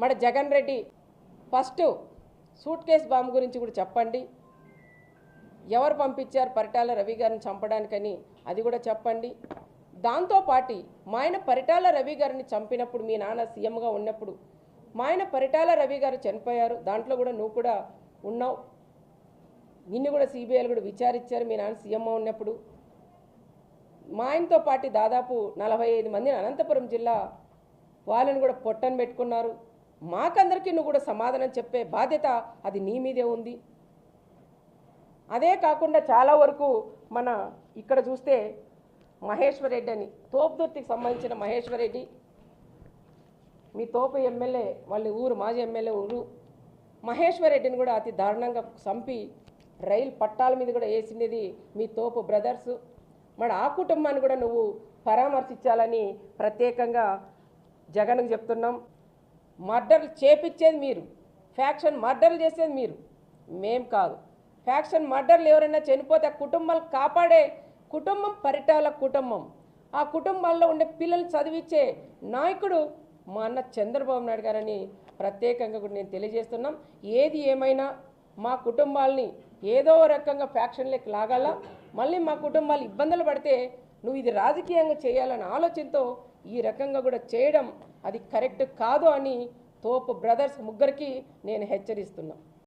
మన Jagan Reddy first suitcase bomb గురించి కూడా చెప్పండి. ఎవరు పంపించారు పరిటాల రవి గారిని చంపడానికని అది కూడా చెప్పండి. దాంతోపాటి మా ఆయన పరిటాల రవి గారిని చంపినప్పుడు మీ నాన్న సీఎంగా ఉన్నప్పుడు మా ఆయన పరిటాల రవి గారు చనిపోయారు. దాంట్లో కూడా నువ్వు కూడా ఉన్నావు. నిన్ను కూడా సిబిఐలు కూడా విచారించారు. మీ నాన్న సీఎంఓ ఉన్నప్పుడు మా ఆయనతో పాటు దాదాపు నలభై ఐదు మందిని అనంతపురం జిల్లా వాళ్ళని కూడా పొట్టని పెట్టుకున్నారు. మాకందరికీ నువ్వు కూడా సమాధానం చెప్పే బాధ్యత అది నీ మీదే ఉంది. అదే కాకుండా చాలా వరకు మన ఇక్కడ చూస్తే మహేశ్వర్ రెడ్డి అని తోపుదుర్తికి సంబంధించిన మహేశ్వర్ రెడ్డి మీ తోపు ఎమ్మెల్యే వాళ్ళ ఊరు మాజీ ఎమ్మెల్యే ఊరు మహేశ్వర్ రెడ్డిని కూడా అతి దారుణంగా చంపి రైలు పట్టాల మీద కూడా వేసినది మీ తోపు బ్రదర్స్. మరి ఆ కుటుంబాన్ని కూడా నువ్వు పరామర్శించాలని ప్రత్యేకంగా జగన్కు చెప్తున్నాం. మర్డర్లు చేపించేది మీరు. ఫ్యాక్షన్ మర్డర్లు చేసేది మీరు. మేం కాదు. ఫ్యాక్షన్ మర్డర్లు ఎవరైనా చనిపోతే ఆ కుటుంబాలు కాపాడే కుటుంబం పరిటాల కుటుంబం. ఆ కుటుంబాల్లో ఉండే పిల్లలు చదివించే నాయకుడు మా అన్న చంద్రబాబు నాయుడు గారని ప్రత్యేకంగా కూడా నేను తెలియజేస్తున్నాం. ఏది ఏమైనా మా కుటుంబాల్ని ఏదో రకంగా ఫ్యాక్షన్లోకి లాగాల మళ్ళీ మా కుటుంబాలు ఇబ్బందులు పడితే నువ్వు ఇది రాజకీయంగా చేయాలనే ఆలోచనతో ఈ రకంగా కూడా చేయడం అది కరెక్ట్ కాదు అని తోపు బ్రదర్స్ ముగ్గురికి నేను హెచ్చరిస్తున్నా.